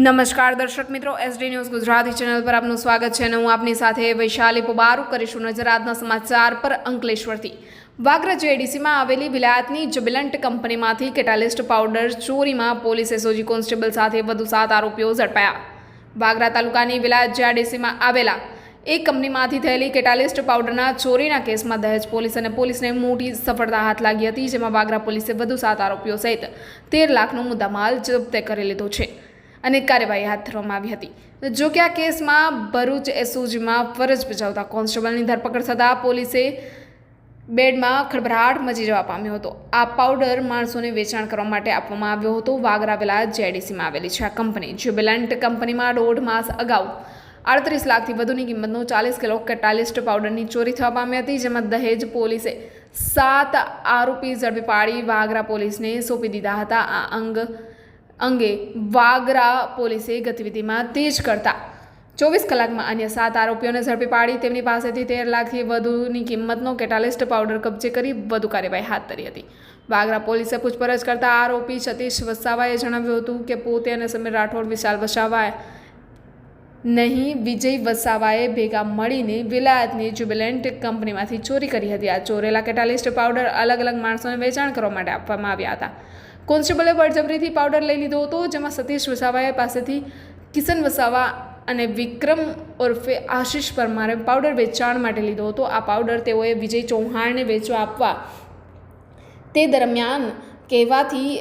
નમસ્કાર દર્શક મિત્રો એસડી ન્યૂઝ ગુજરાતી ચેનલ પર આપનું સ્વાગત છે અને હું આપની સાથે વૈશાલી પોબારું કરીશું નજર આજના સમાચાર પર અંકલેશ્વરથી. વાગરા જેડીસીમાં આવેલી વિલાયતની જબિલન્ટ કંપનીમાંથી કેટાલિસ્ટ પાવડર ચોરીમાં પોલીસ એસઓજી કોન્સ્ટેબલ સાથે વધુ સાત આરોપીઓ ઝડપાયા. વાગરા તાલુકાની વિલાયત જેડીસીમાં આવેલા એક કંપનીમાંથી થયેલી કેટાલિસ્ટ પાવડરના ચોરીના કેસમાં દહેજ પોલીસ અને પોલીસને મોટી સફળતા હાથ લાગી હતી, જેમાં વાગરા પોલીસે વધુ સાત આરોપીઓ સહિત તેર લાખનો મુદ્દામાલ જપ્ત કરી લીધો છે. અને કાર્યવાહી હાથ ધરવામાં આવી હતી. જો કે આ કેસમાં ભરૂચ એસઓજીમાં ફરજ બજાવતા કોન્સ્ટેબલની ધરપકડ થતાં પોલીસે બેડમાં ખળભળાટ મચી જવા પામ્યો હતો. આ પાવડર માણસોને વેચાણ કરવા માટે આપવામાં આવ્યો હતો. વાગરા વેલા જેડીસીમાં આવેલી છે આ કંપની. જ્યુબિલન્ટ કંપનીમાં દોઢ માસ અગાઉ આડત્રીસ લાખથી વધુની કિંમતનો ચાલીસ કિલો કેટાલિસ્ટ પાવડરની ચોરી થવા પામી હતી, જેમાં દહેજ પોલીસે સાત આરોપી ઝડપી પાડી વાગરા પોલીસને સોંપી દીધા હતા. આ અંગ અંગે વાગરા પોલીસે ગતિવિધિમાં તેજ કરતા. ચોવીસ કલાકમાં અન્ય સાત આરોપીઓને ઝડપી પાડી તેમની પાસેથી તેર લાખથી વધુની કિંમતનો કેટાલિસ્ટ પાવડર કબજે કરી વધુ કાર્યવાહી હાથ ધરી હતી. વાગરા પોલીસે પૂછપરછ કરતા આરોપી સતીશ વસાવાએ જણાવ્યું હતું કે પોતે અને સમીર રાઠોડ વિશાલ વસાવાએ નહીં, વિજય વસાવાએ ભેગા મળીને વિલાયતની જ્યુબિલેન્ટ કંપનીમાંથી ચોરી કરી હતી. આ ચોરેલા કેટાલિસ્ટ પાવડર અલગ અલગ માણસોને વેચાણ કરવા માટે આપવામાં આવ્યા હતા. કોન્સ્ટેબલે બળજબરીથી પાવડર લઈ લીધો હતો, જેમાં સતીશ વસાવાએ પાસેથી કિશન વસાવા અને વિક્રમ ઉર્ફે આશિષ પરમારે પાવડર વેચાણ માટે લીધો હતો. આ પાવડર તેઓએ વિજય ચૌહાણને વેચવા આપવા તે દરમિયાન કહેવાથી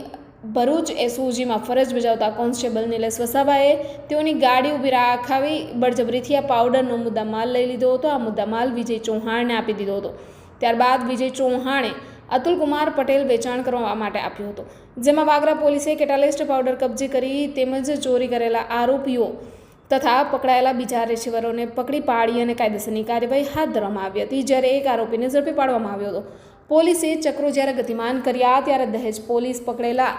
ભરૂચ એસઓજીમાં ફરજ બજાવતા કોન્સ્ટેબલ નિલેશ વસાવાએ તેઓની ગાડી ઊભી રાખાવી બળજબરીથી આ પાવડરનો મુદ્દામાલ લઈ લીધો હતો. આ મુદ્દામાલ વિજય ચૌહાણને આપી દીધો હતો. ત્યારબાદ વિજય ચૌહાણે અતુલ કુમાર પટેલ વેચાણ કરવા માટે આપ્યો હતો, જેમાં વાગરા પોલીસે કેટાલિસ્ટ પાવડર કબજે કરી તેમજ ચોરી કરેલા આરોપીઓ તથા પકડાયેલા બીજા રેસીવરોને પકડી પાડી અને કાયદેસરની કાર્યવાહી હાથ ધરવામાં આવી હતી. જ્યારે એક આરોપીને ઝડપી પાડવામાં આવ્યો હતો. પોલીસે ચક્રો જ્યારે ગતિમાન કર્યા ત્યારે દહેજ પોલીસ પકડેલા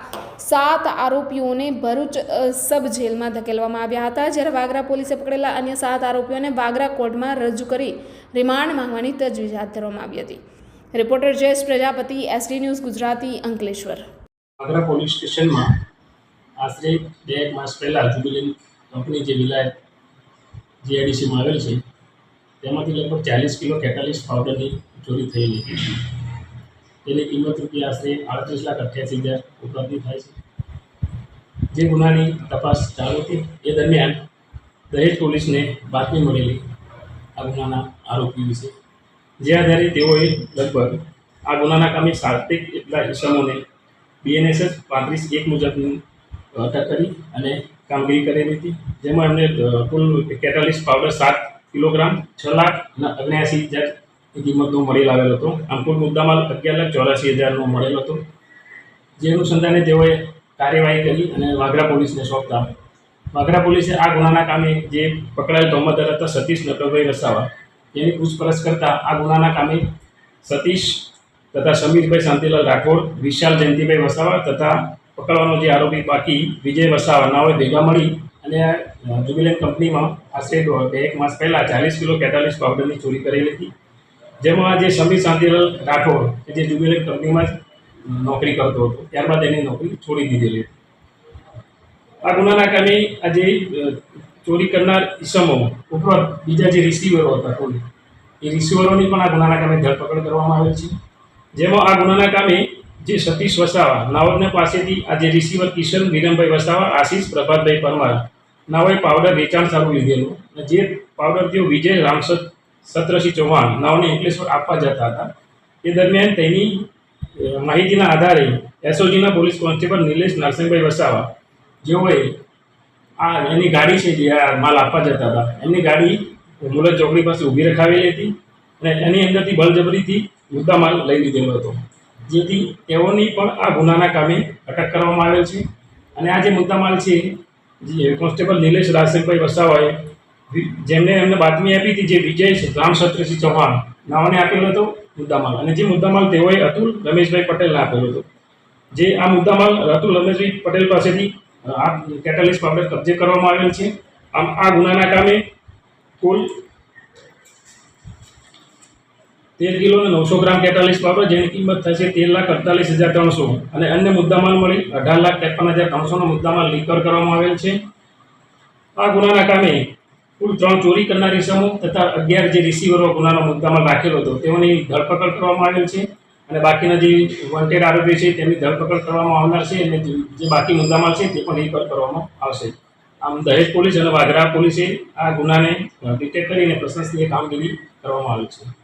સાત આરોપીઓને ભરૂચ સબ જેલમાં ધકેલવામાં આવ્યા હતા. જ્યારે વાગરા પોલીસે પકડેલા અન્ય સાત આરોપીઓને વાગરા કોર્ટમાં રજૂ કરી રિમાન્ડ માંગવાની તજવીજ હાથ ધરવામાં આવી હતી. Reporter Jayesh Prajapati SD news Gujarati, Ankleshwar. Agra police સ્ટેશનમાં આશરે બે એક માસ પહેલાં જુબિલિન કંપની જે વિલાયત જીઆઈડીસીમાં આવેલ છે, તેમાંથી લગભગ ચાલીસ કિલો કેટાલિસ્ટ પાવડરની ચોરી થયેલી. તેની કિંમત રૂપિયા આશરે આડત્રીસ લાખ અઠ્યાસી હજાર ઉપલબ્ધિ થાય છે. જે ગુનાની તપાસ ચાલુ હતી, એ દરમિયાન દહેજ પોલીસને બાતમી મળેલી આ ગુનાના આરોપી વિશે જે આધારે તેઓએ લગભગ આ ગુનાના કામે સાર્થિક એટલા ઇસમોને બીએનએસએસ પાંત્રીસ એક મુજબની અટક કરી અને કામગીરી કરેલી હતી. જેમાં એમને કુલ કેટાલીસ પાવડર સાત કિલોગ્રામ છ લાખ અને અગ્યાસી હજારની કિંમતનો મળી લાવેલો હતો. આમ કુલ મુદ્દામાલ અગિયાર લાખ ચોરાસી હજારનો મળેલો હતો. જે અનુસંધાને તેઓએ કાર્યવાહી કરી અને વાગરા પોલીસને સોંપતા. વાગરા પોલીસે આ ગુનાના કામે જે પકડાયેલ તોમતદાર હતા સતીશ નટવરભાઈ વસાવા તેની પૂછપરછ કરતા આ ગુનાના કામે સતીશ તથા સમીરભાઈ શાંતિલાલ રાઠોડ વિશાલ જયંતિભાઈ વસાવા તથા પકડવાનો જે આરોપી બાકી વિજય વસાવા નાઓએ ભેગા મળી અને જુબિલેન કંપનીમાં આશરે બે એક માસ પહેલાં ચાલીસ કિલો કેતાલીસ પાવડરની ચોરી કરેલી હતી. જેમાં જે સમીર શાંતિલાલ રાઠોડ કે જે જુબિલેન કંપનીમાં જ નોકરી કરતો હતો. ત્યારબાદ એની નોકરી છોડી દીધેલી હતી. આ ગુનાના કામે આ જે અ, ચોરી કરનાર ઈસમો ઉપરાંત બીજા જે રિસીવરો હતા ટોલી એ રિસીવરોની પણ આ ગુનાના કામે ધરપકડ કરવામાં આવેલ છે. જેમાં આ ગુનાના કામે જે સતીશ વસાવા નાઓદને પાસેથી આ જે રિસીવર કિશન વિરમભાઈ વસાવા, આશીષ પ્રભાતભાઈ પરમાર, નાઓએ પાવડર વેચાણ સારું લીધેલું અને જે પાવડર તેઓ વિજય રામસદ સત્રસિંહ ચૌહાણ નાઓને એકલેશ્વર આપવા જતા હતા. એ દરમિયાન તેની માહિતીના આધારે એસઓજીના પોલીસ કોન્સ્ટેબલ નિલેશ નરસિંહભાઈ વસાવા, જેઓએ આ એની ગાડી છે જે આ માલ આપવા જતા હતા. એમની ગાડી મુલત ચોકડી પાસે ઊભી રખાવેલી હતી અને એની અંદરથી બળજબરીથી મુદ્દા માલ લઈ લીધેલો હતો. જેથી તેઓની પણ આ ગુનાના કામે અટક કરવામાં આવેલ છે. અને આ જે મુદ્દામાલ છે, જે કોન્સ્ટેબલ નિલેશ રાજશેખભાઈ વસાવાએ જેમને એમને બાતમી આપી હતી, જે વિજય રામસત્રસિંહ ચૌહાણ, નાઓને આપેલો હતો મુદ્દામાલ અને જે મુદ્દામાલ તેઓએ અતુલ રમેશભાઈ પટેલને આપેલો હતો. જે આ મુદ્દામાલ અતુલ રમેશભાઈ પટેલ પાસેથી આ કેટાલિસ્ટ પાવડર કબજે કરવામાં આવેલ છે. આમ આ ગુનાના કામે કુલ તેર કિલો અને નવસો ગ્રામ કેટાલિસ્ટ પાવડર, જેની કિંમત થશે તેર લાખ અડતાલીસ હજાર ત્રણસો. અને અન્ય મુદ્દામાલ મળી અઢાર લાખ ત્રેપન હજાર ત્રણસોનો મુદ્દામાલ લીકર કરવામાં આવેલ છે. આ ગુનાના કામે કુલ ત્રણ ચોરી કરનારી સમૂહ તથા અગિયાર જે રિસીવરો ગુનાનો મુદ્દામાં રાખેલો હતો, તેઓની ધરપકડ કરવામાં આવેલ છે. અને બાકીના જે વોન્ટેડ આરોપી છે, તેમની ધરપકડ કરવામાં આવનાર છે અને જે બાકી મુદ્દામાલ છે તે પણ રિકવર કરવામાં આવશે. આમ દહેજ પોલીસ અને વાઘરા પોલીસે આ ગુનાને ડિટેક્ટ કરીને પ્રશંસનીય કામગીરી કરવામાં આવી છે.